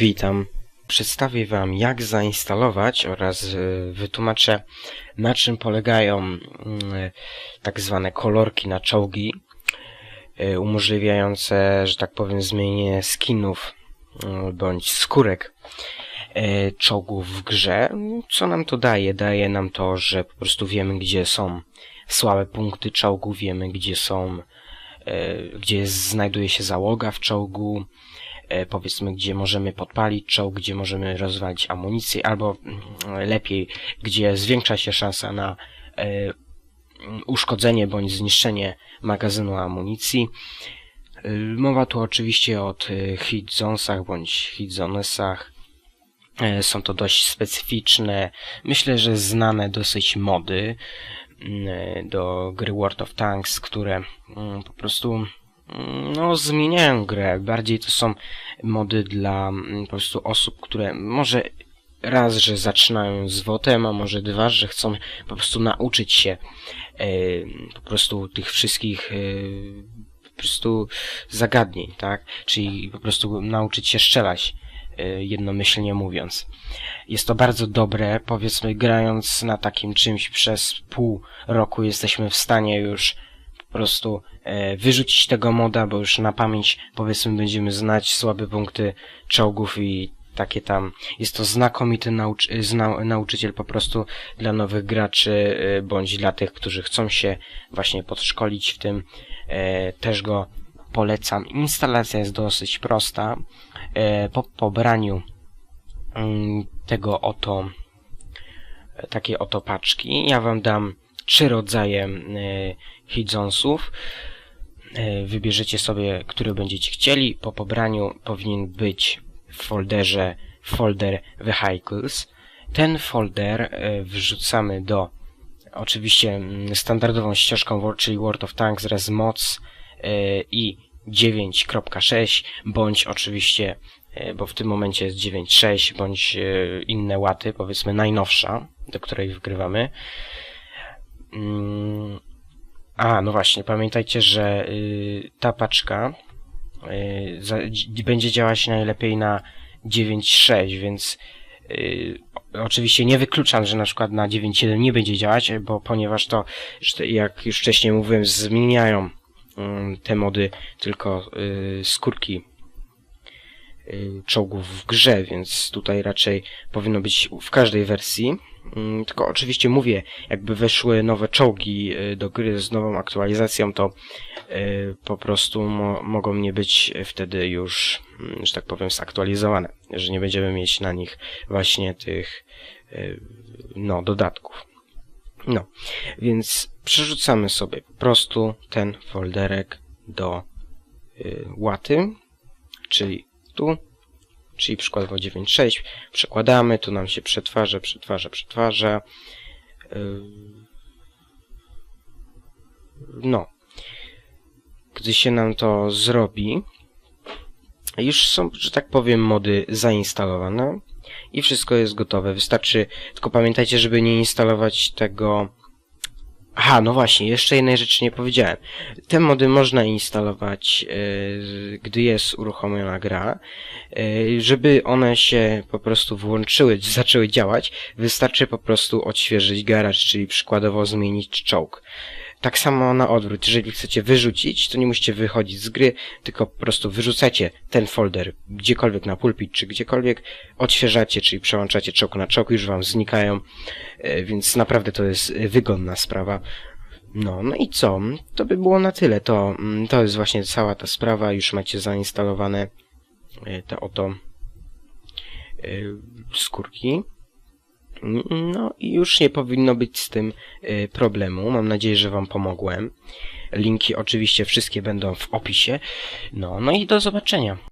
Witam. Przedstawię Wam jak zainstalować oraz e, wytłumaczę na czym polegają mm, tak zwane kolorki na czołgi e, umożliwiające, że tak powiem, zmienienie skinów mm, bądź skórek e, czołgów w grze. Co nam to daje? Daje nam to, że po prostu wiemy gdzie są słabe punkty czołgu, wiemy gdzie są gdzie znajduje się załoga w czołgu, powiedzmy, gdzie możemy podpalić czołg, gdzie możemy rozwalić amunicję, albo mm, lepiej, gdzie zwiększa się szansa na e, uszkodzenie bądź zniszczenie magazynu amunicji. E, mowa tu oczywiście o hit zonesach bądź hit zonesach. Są to dość specyficzne, myślę, że znane dosyć mody mm, do gry World of Tanks, które mm, po prostu no, zmieniają grę. Bardziej to są mody dla mm, po prostu osób, które może raz, że zaczynają z wotem, a może dwa, że chcą po prostu nauczyć się e, po prostu tych wszystkich e, po prostu zagadnień, tak? Czyli po prostu nauczyć się strzelać e, jednomyślnie mówiąc. Jest to bardzo dobre, powiedzmy grając na takim czymś przez pół roku jesteśmy w stanie już po prostu e, wyrzucić tego moda, bo już na pamięć powiedzmy będziemy znać słabe punkty czołgów i takie tam. Jest to znakomity nauczy zna nauczyciel po prostu dla nowych graczy, e, bądź dla tych, którzy chcą się właśnie podszkolić w tym. E, też go polecam. Instalacja jest dosyć prosta. Po pobraniu mm, tego oto takiej oto paczki ja wam dam trzy rodzaje Hidzonsów. E, wybierzecie sobie, który będziecie chcieli. Po pobraniu powinien być w folderze folder Vehicles. Ten folder e, wrzucamy do oczywiście mm, standardową ścieżką, czyli World of Tanks raz moc e, i 9.6 bądź oczywiście, bo w tym momencie jest 9.6 bądź inne łaty, powiedzmy najnowsza, do której wgrywamy. Mm, a, no właśnie, pamiętajcie, że y, ta paczka y, będzie działać najlepiej na 9.6, więc y, oczywiście nie wykluczam, że na przykład na 9.1 nie będzie działać, bo ponieważ to, jak już wcześniej mówiłem, zmieniają mm, te mody tylko skórki czołgów w grze, więc tutaj raczej powinno być w każdej wersji tylko oczywiście mówię, jakby weszły nowe czołgi y, do gry z nową aktualizacją, to y, po prostu mo mogą nie być wtedy już, mm, że tak powiem, zaktualizowane, że nie będziemy mieć na nich właśnie tych y, no, dodatków. No, więc przerzucamy sobie po prostu ten folderek do łaty, czyli tu czyli przykładowo 9.6, przekładamy, tu nam się przetwarza, przetwarza, przetwarza. Yy, no. Gdy się nam to zrobi, już są, że tak powiem, mody zainstalowane i wszystko jest gotowe. Wystarczy, tylko pamiętajcie, żeby nie instalować tego Aha, no właśnie, jeszcze jednej rzeczy nie powiedziałem. Te mody można instalować, yy, gdy jest uruchomiona gra. Yy, żeby one się po prostu włączyły, zaczęły działać, wystarczy po prostu odświeżyć garaż, czyli przykładowo zmienić czołg. Tak samo na odwrót, jeżeli chcecie wyrzucić, to nie musicie wychodzić z gry, tylko po prostu wyrzucacie ten folder gdziekolwiek na pulpit, czy gdziekolwiek, odświeżacie, czyli przełączacie czołg na czołg, już wam znikają, e, więc naprawdę to jest wygodna sprawa. No, no i co? To by było na tyle. To, mm, to jest właśnie cała ta sprawa. Już macie zainstalowane e, te oto e, skórki. No i już nie powinno być z tym y, problemu. Mam nadzieję, że Wam pomogłem. Linki oczywiście wszystkie będą w opisie. No, no i do zobaczenia.